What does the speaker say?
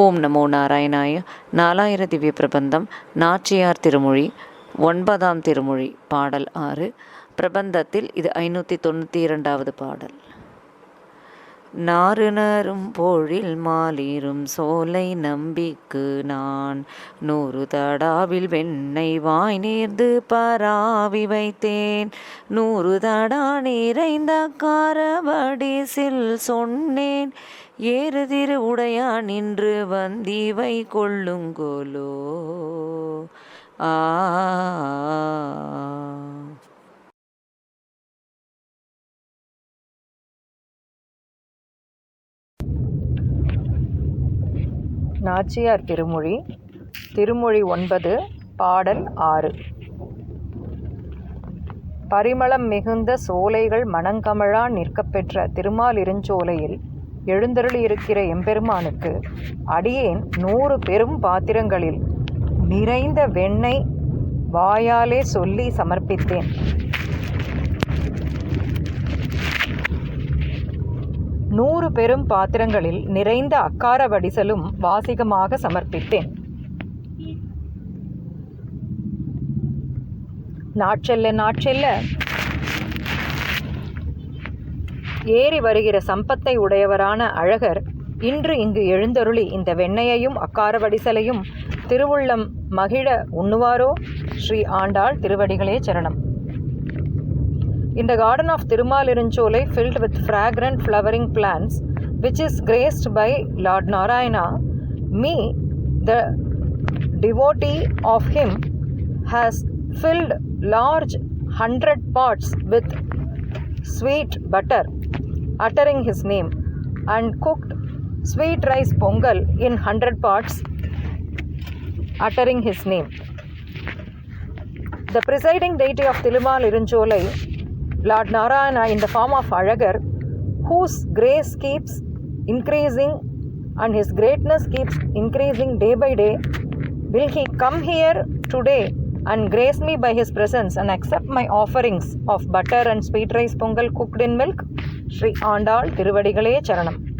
ஓம் நமோ நாராயணாய. நாலாயிர திவ்ய பிரபந்தம் நாச்சியார் திருமொழி ஒன்பதாம் திருமொழி பாடல் ஆறு. பிரபந்தத்தில் இது ஐநூற்றி தொண்ணூற்றி இரண்டாவது பாடல். நாறுணரும் போழில் பொழில் மாலிரும் சோலை நம்பிக்கு நான். நூறு தடாவில் வெண்ணெய் வாய் நேர்ந்து பராவி வைத்தேன். நூறு தடா நிறைந்த காரவடிசில் சொன்னேன். ஏறு திரு உடையா நின்று வந்திவை கொள்ளுங்கோலோ. ஆ நாச்சியார் திருமொழி திருமொழி ஒன்பது பாடல் ஆறு. பரிமளம் மிகுந்த சோலைகள் மணங்கமழா நிற்கப்பெற்ற திருமாலிருஞ்சோலையில் எழுந்தருளியிருக்கிற எம்பெருமானுக்கு அடியேன் நூறு பெரும் பாத்திரங்களில் நிறைந்த வெண்ணெய் வாயாலே சொல்லி சமர்ப்பித்தேன். நூறு பெரும் பாத்திரங்களில் நிறைந்த அக்கார வடிசலும் வாசிகமாக சமர்ப்பித்தேன். நாட்செல்ல நாட்செல்ல. ஏறி வருகிற சம்பத்தை உடையவரான அழகர் இன்று இங்கு எழுந்தருளி இந்த வெண்ணையையும் அக்கார வடிசலையும் திருவுள்ளம் மகிழ உண்ணுவாரோ? ஸ்ரீ ஆண்டாள் திருவடிகளே சரணம். In the garden of Tirumalirunchole, filled with fragrant flowering plants, which is graced by Lord Narayana, me, the devotee of him, has filled large hundred pots with sweet butter, uttering his name, and cooked sweet rice pongal in hundred pots, uttering his name. The presiding deity of Tirumal Iruncholai, Lord Narayana in the form of Alagar, whose grace keeps increasing and his greatness keeps increasing day by day, will he come here today and grace me by his presence and accept my offerings of butter and sweet rice pongal cooked in milk? Sri Andal Tiruvadigaleye Charanam.